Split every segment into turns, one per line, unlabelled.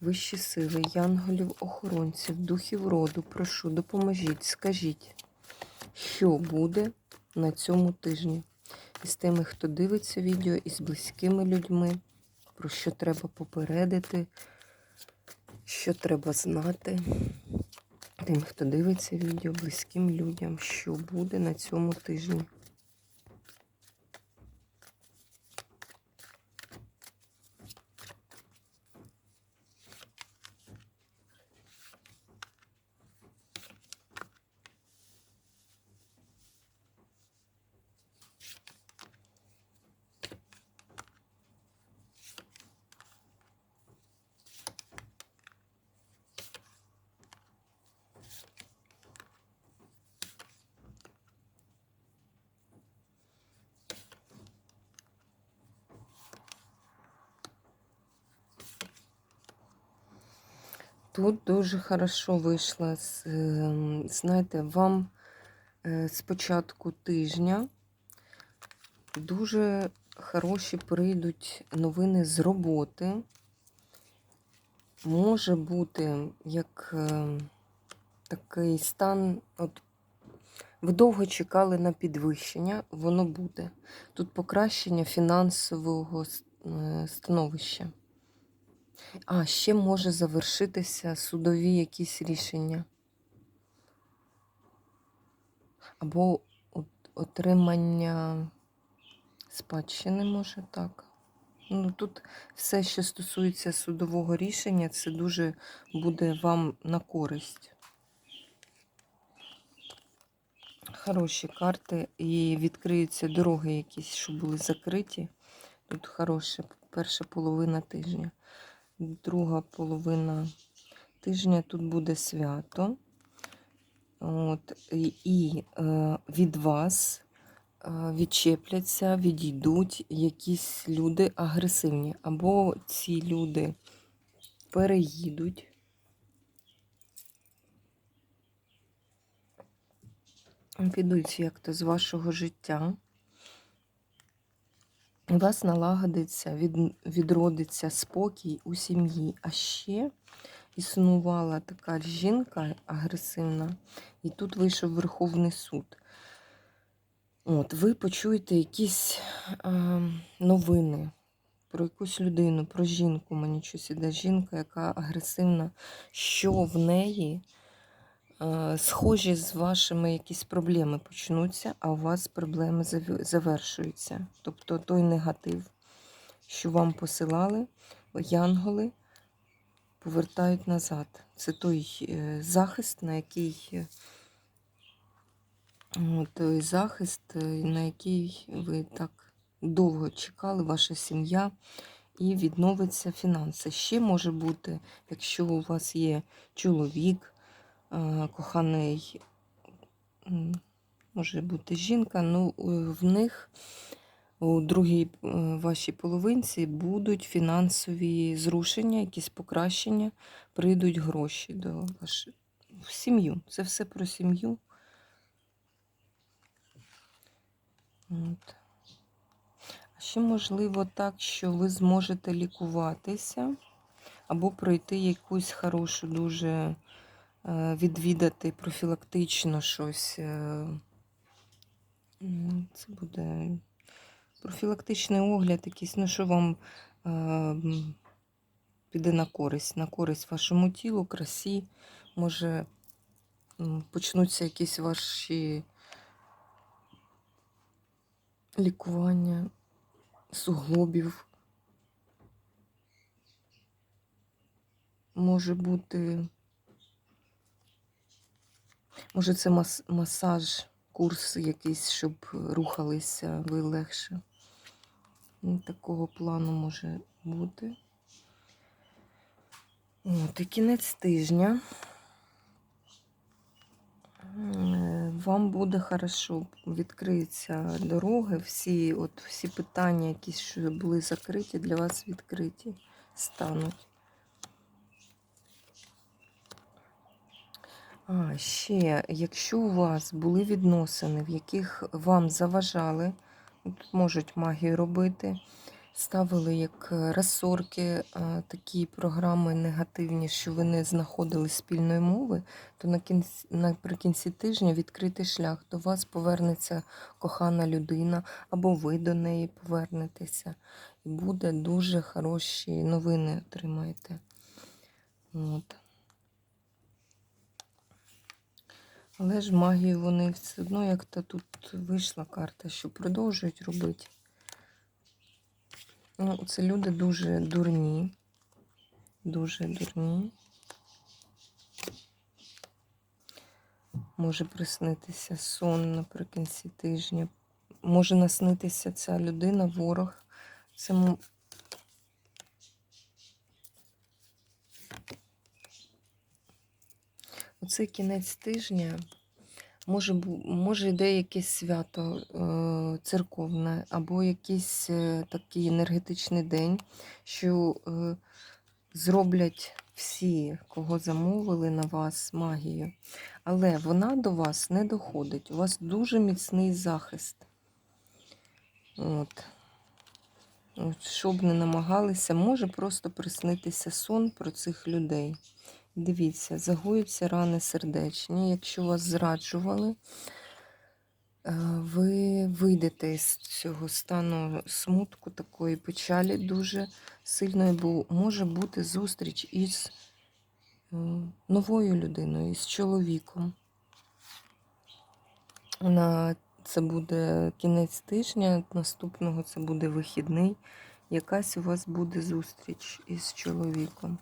Вищі сили, янголів, охоронців, духів роду, прошу, допоможіть, скажіть, що буде на цьому тижні із тими, хто дивиться відео, і з близькими людьми, про що треба попередити, що треба знати тим, хто дивиться відео, близьким людям, що буде на цьому тижні. Тут дуже хорошо вийшло. ем, Знаєте, вам е, з початку тижня дуже хороші прийдуть новини з роботи. Може бути як е, такий стан, от ви довго чекали на підвищення, воно буде. Тут покращення фінансового е, становища. А, ще може завершитися судові якісь рішення. Або отримання спадщини, може так. Ну, тут все, що стосується судового рішення, це дуже буде вам на користь. Хороші карти і відкриються дороги якісь, що були закриті. Тут хороша перша половина тижня. Друга половина тижня тут буде свято. От, і е, від вас е, відчепляться, відійдуть якісь люди агресивні. Або ці люди переїдуть. Підуть як-то з вашого життя. У вас налагодиться, від, відродиться спокій у сім'ї. А ще існувала така жінка агресивна, і тут вийшов Верховний суд. От, ви почуєте якісь е, новини про якусь людину, про жінку. Мені щось іде жінка, яка агресивна, що в неї схожі з вашими якісь проблеми почнуться, а у вас проблеми завершуються. Тобто той негатив, що вам посилали, янголи повертають назад. Це той е, захист, на який е, той захист, е, на який ви так довго чекали, ваша сім'я, і відновиться фінанси. Ще може бути, якщо у вас є чоловік, е, коханий, може бути жінка, ну е, в них у другій е, вашій половинці будуть фінансові зрушення, якісь покращення, прийдуть гроші до вашої в сім'ю. Це все про сім'ю. От. А ще можливо так, що ви зможете лікуватися або пройти якусь хорошу, дуже е, відвідати профілактично щось. е, Це буде профілактичний огляд, якийсь, ну що вам е, піде на користь, на користь вашому тілу, красі. Може почнуться якісь ваші лікування суглобів. Може бути, може, це мас масаж, курс якийсь, щоб рухалися ви легше. Ну, Такого плану може бути. От, і кінець тижня. Е, Вам буде хорошо, відкриються дороги, всі, от, всі питання, які були закриті, для вас відкриті стануть. А, ще, якщо у вас були відносини, в яких вам заважали, тут можуть магію робити, ставили як е, розсорки, такі програми негативні, що ви не знаходили спільної мови, то на кінці, наприкінці тижня відкритий шлях. До вас повернеться кохана людина, або ви до неї повернетеся. І буде дуже хороші новини отримаєте. От. Але ж магію вони все одно, як то тут вийшла карта, що продовжують робити. Ну, це люди дуже дурні. Дуже дурні. Може приснитися сон наприкінці тижня. Може наснитися ця людина, ворог. Це Оцей кінець тижня може, може йде якесь свято е, церковне, або якийсь е, такий енергетичний день, що е, зроблять всі, кого замовили на вас магію. Але вона до вас не доходить. У вас дуже міцний захист. От. От, щоб не намагалися, може просто приснитися сон про цих людей. Дивіться, загоються рани сердечні. Якщо вас зраджували, е, ви вийдете із цього стану смутку, такої печалі дуже сильної, бо може бути зустріч із е, новою людиною, із чоловіком. На це буде кінець тижня, наступного це буде вихідний. Якась у вас буде зустріч із чоловіком.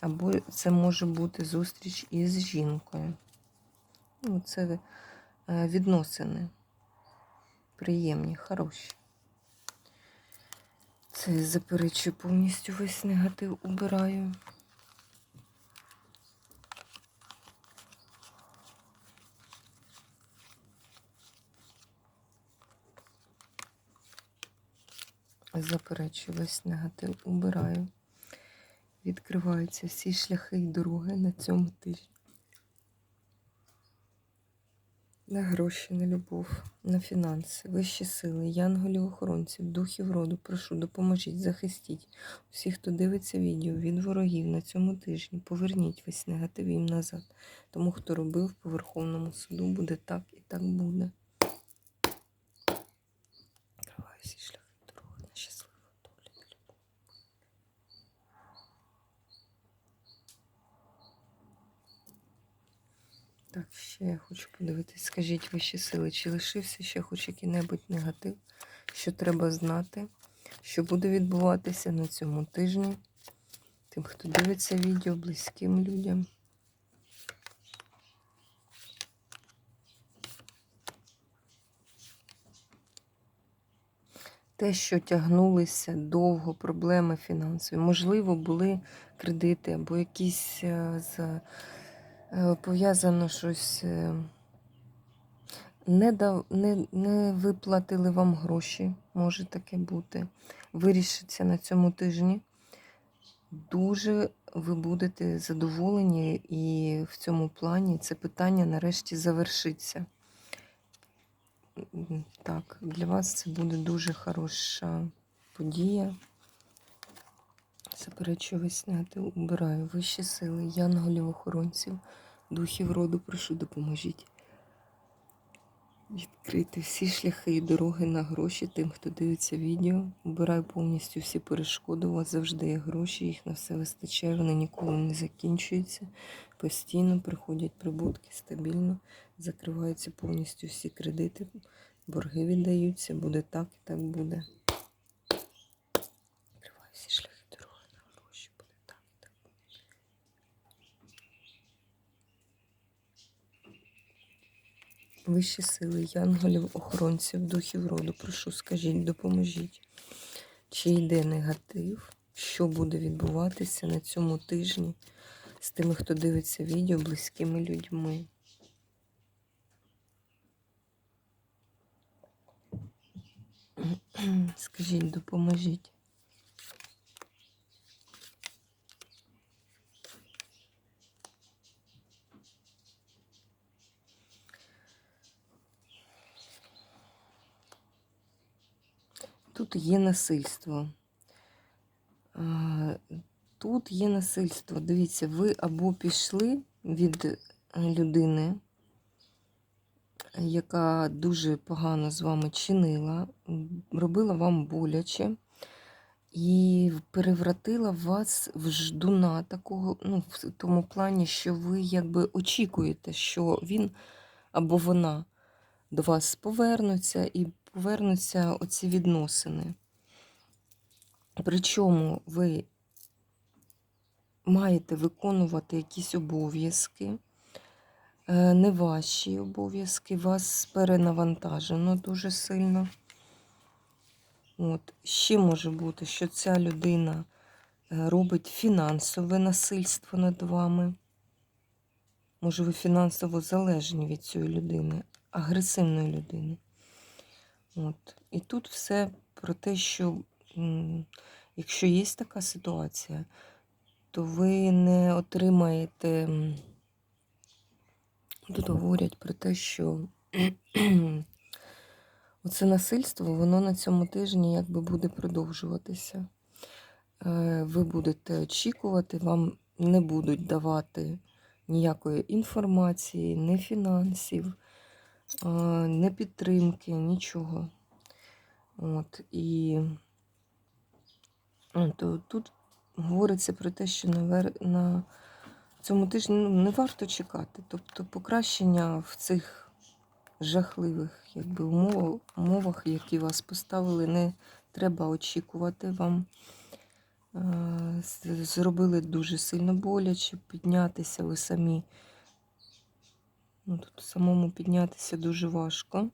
Або це може бути зустріч із жінкою. Ну, це е, відносини. Приємні, хороші. Це заперечую повністю весь негатив убираю. Заперечую весь негатив убираю. Відкриваються всі шляхи і дороги на цьому тижні. На гроші, на любов, на фінанси, вищі сили, янголів, охоронців, духів роду, прошу, допоможіть, захистіть усіх, хто дивиться відео від ворогів на цьому тижні. Поверніть весь негатив їм назад. Тому, хто робив по Верховному суду, буде так і так буде. Відкриваю всі шляхи і дороги на щасливу долю. на любов. Так, ще я хочу подивитись. Скажіть вищі сили, чи лишився ще хоч який-небудь негатив, що треба знати, що буде відбуватися на цьому тижні. Тим, хто дивиться відео, близьким людям. Те, що тягнулися довго проблеми фінансові, можливо, були кредити або якісь е, пов'язано щось. е, Не, дав, не, не виплатили вам гроші, може таке бути. Вирішиться на цьому тижні. Дуже ви будете задоволені, і в цьому плані це питання нарешті завершиться. Так, для вас це буде дуже хороша подія. Заперечую негатив, убираю вищі сили, янголів, охоронців, духів роду, прошу, допоможіть. Відкрити всі шляхи і дороги на гроші тим, хто дивиться відео. Убираю повністю всі перешкоди. У вас завжди є гроші, їх на все вистачає, вони ніколи не закінчуються. Постійно приходять прибутки стабільно, закриваються повністю всі кредити, борги віддаються, буде так і так буде. Відкриваю всі шляхи дороги на гроші, буде так і так буде. Вищі сили, янголів, охоронців, духів роду, прошу, скажіть, допоможіть. Чи йде негатив що буде відбуватися на цьому тижні з тими, хто дивиться відео близькими людьми. Скажіть, допоможіть. Тут є насильство. Тут є насильство. Дивіться, ви або пішли від е, людини, яка дуже погано з вами чинила, робила вам боляче і перевратила вас в ждуна такого, ну, в тому плані, що ви якби очікуєте, що він або вона до вас повернуться і повернуться оці відносини. Причому ви маєте виконувати якісь обов'язки, е, не ваші обов'язки, вас перенавантажено дуже сильно. От. Ще може бути, що ця людина е, робить фінансове насильство над вами. Може, ви фінансово залежні від цієї людини, агресивної людини. От. І тут все про те, що якщо є така ситуація, то ви не отримаєте. Тут говорять про те, що оце насильство, воно на цьому тижні якби буде продовжуватися. Е, Ви будете очікувати, вам не будуть давати ніякої інформації, ні фінансів, не підтримки, нічого. От, і ну, то, тут говориться про те, що на, на цьому тижні ну, не варто чекати. Тобто покращення в цих жахливих якби, умов, умовах, які вас поставили, не треба очікувати вам. Зробили дуже сильно боляче, піднятися ви самі. Ну, тут самому піднятися дуже важко.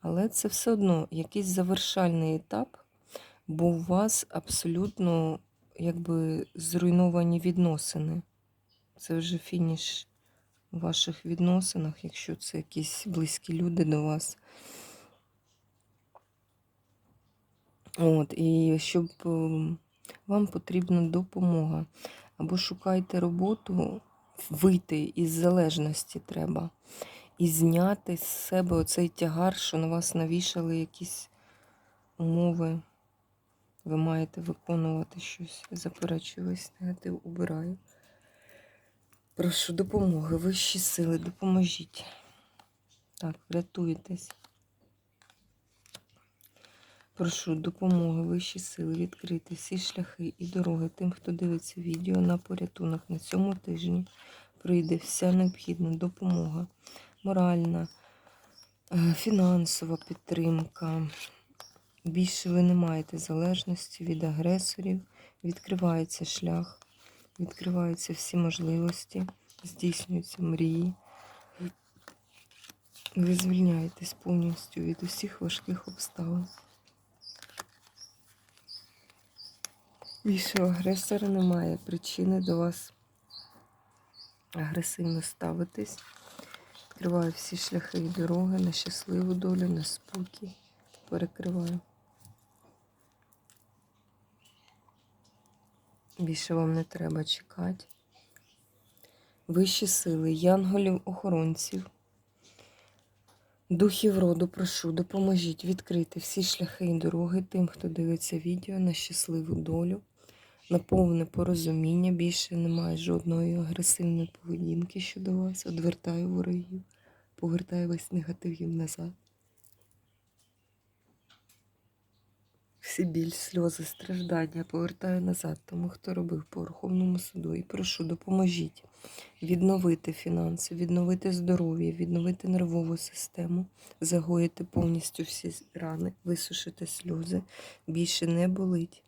Але це все одно якийсь завершальний етап, бо у вас абсолютно якби зруйновані відносини. Це вже фініш у ваших відносинах, якщо це якісь близькі люди до вас. От, і щоб ем, вам потрібна допомога. Або шукайте роботу, вийти із залежності треба. І зняти з себе оцей тягар, що на вас навішали якісь умови. Ви маєте виконувати щось. Заперечую весь негатив, убираю. Прошу допомоги, вищі сили, допоможіть. Так, врятуйтесь. Прошу допомоги, вищі сили, відкрити всі шляхи і дороги тим, хто дивиться відео на порятунок на цьому тижні. Прийде вся необхідна допомога, моральна, е, фінансова підтримка. Більше ви не маєте залежності від агресорів. Відкривається шлях, відкриваються всі можливості, здійснюються мрії. Ви звільняєтесь повністю від усіх важких обставин. Більше агресора немає причини до вас агресивно ставитись. Відкриваю всі шляхи і дороги на щасливу долю, на спокій. Перекриваю. Більше вам не треба чекати. Вищі сили, янголів, охоронців, духів роду, прошу, допоможіть відкрити всі шляхи і дороги тим, хто дивиться відео на щасливу долю, на повне порозуміння. Більше немає жодної агресивної поведінки щодо вас. Одвертаю ворогів, повертаю весь негатив їм назад. Всі біль, сльози, страждання повертаю назад тому, хто робив по Верховному суду. І прошу, допоможіть відновити фінанси, відновити здоров'я, відновити нервову систему, загоїти повністю всі рани, висушити сльози, більше не болить.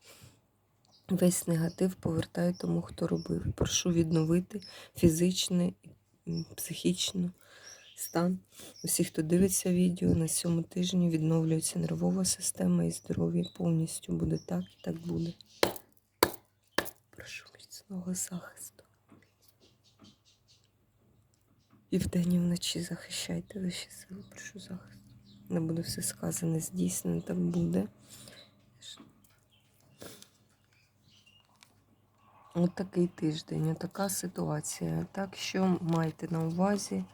Весь негатив повертаю тому, хто робив. Прошу відновити фізичний, психічний стан. Усі, хто дивиться відео, на цьому тижні відновлюється нервова система і здоров'я повністю буде так і так буде. прошу міцного захисту. І вдень і вночі захищайте вищі сили, прошу захисту. Не буде все сказане, здійснено, так буде. От такий тиждень, така ситуація. Так що майте на увазі.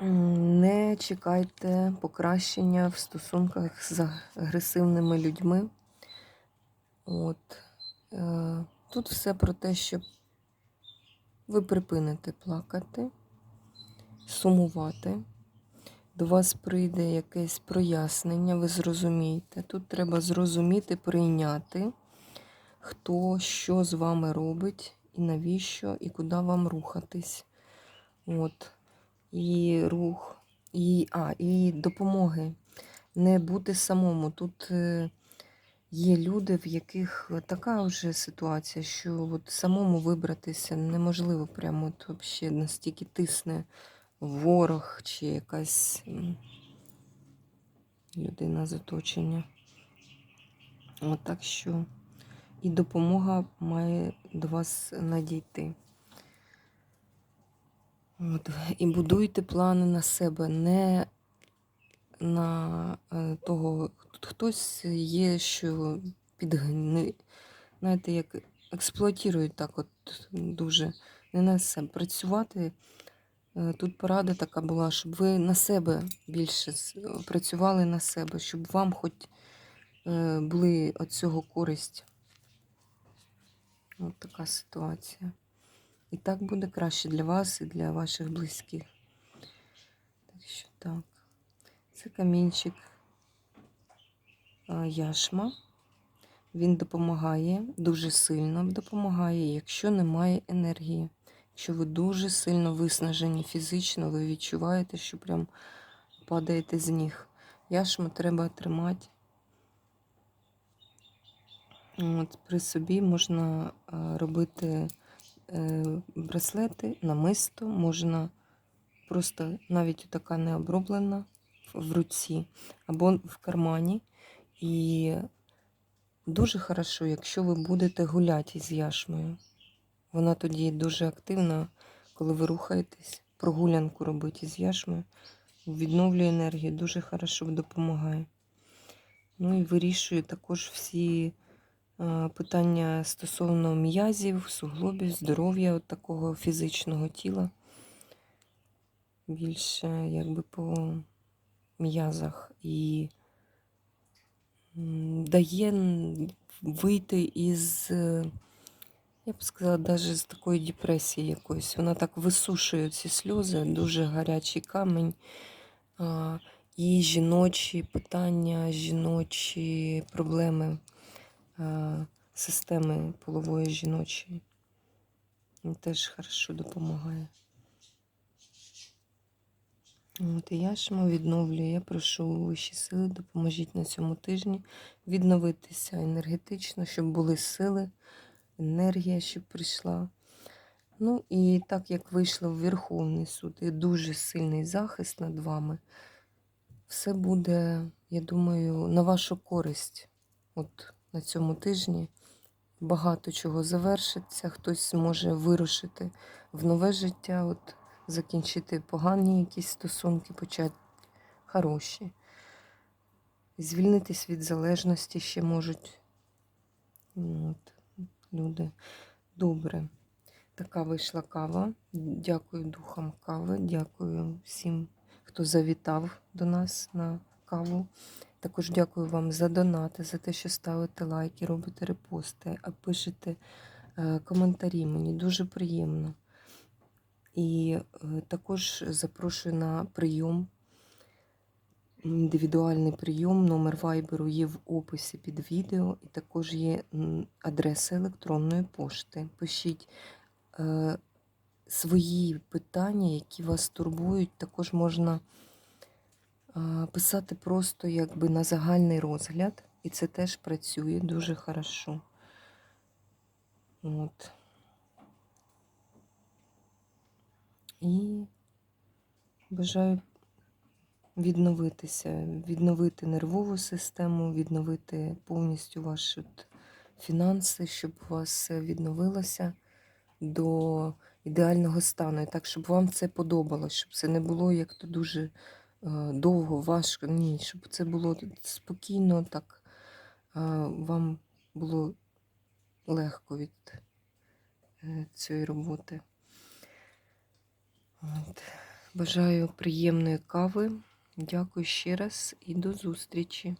Не чекайте покращення в стосунках з агресивними людьми. От. Е, Тут все про те, що ви припините плакати, сумувати. До вас прийде якесь прояснення, ви зрозумієте. Тут треба зрозуміти, прийняти, хто що з вами робить, і навіщо, і куди вам рухатись. От. І рух, і, а, і допомоги. Не бути самому. Тут е, є люди, в яких така вже ситуація, що от самому вибратися неможливо. Прямо от взагалі настільки тисне ворог чи якась людина з оточення. От так що і допомога має до вас надійти. От, і будуйте плани на себе, не на е, того, хтось є, що підгни, знаєте, як експлуатують так от дуже не на себе. Працювати е, тут порада така була, щоб ви на себе більше працювали на себе, щоб вам хоч е, були від цього користь. От така ситуація. І так буде краще для вас і для ваших близьких. Так що так. Це камінчик яшма. Він допомагає, дуже сильно допомагає, якщо немає енергії. Якщо ви дуже сильно виснажені фізично, ви відчуваєте, що прям падаєте з ніг. Яшму треба тримати. От, при собі можна робити е, браслети, намисто, можна просто навіть така не оброблена в руці або в кармані. І дуже хорошо, якщо ви будете гуляти з яшмою. Вона тоді дуже активна, коли ви рухаєтесь, прогулянку робити з яшмою, відновлює енергію, дуже хорошо допомагає. Ну і вирішує також всі е, питання стосовно м'язів, суглобів, здоров'я от такого фізичного тіла. Більше якби по м'язах і дає вийти із, е, я б сказала, навіть з такої депресії якоїсь. Вона так висушує ці сльози, дуже гарячий камінь. І жіночі питання, жіночі проблеми системи полової жіночої. Він теж хорошо допомагає. От і яшма відновлює. Я прошу вищі сили, допоможіть на цьому тижні відновитися енергетично, щоб були сили, енергія, щоб прийшла. Ну і так як вийшло в Верховний суд і дуже сильний захист над вами, все буде, я думаю, на вашу користь. От на цьому тижні багато чого завершиться, хтось зможе вирушити в нове життя, от закінчити погані якісь стосунки, почати хороші. Звільнитись від залежності ще можуть от, люди. Добре. Така вийшла кава. Дякую духам кави. Дякую всім, хто завітав до нас на каву. Також дякую вам за донати, за те, що ставите лайки, робите репости, а пишете е, коментарі. Мені дуже приємно. І е, також запрошую на прийом. Індивідуальний прийом, номер вайберу є в описі під відео, і також є адреса електронної пошти. Пишіть е, свої питання, які вас турбують. Також можна писати просто якби на загальний розгляд, і це теж працює дуже хорошо. От. І бажаю відновитися, відновити нервову систему, відновити повністю ваш от фінанси, щоб у вас відновилося до ідеального стану. І так, щоб вам це подобалось, щоб це не було як то дуже довго, важко. Ні, щоб це було спокійно, так е, вам було легко від е, цієї роботи. От. Бажаю приємної кави. Дякую ще раз і до зустрічі.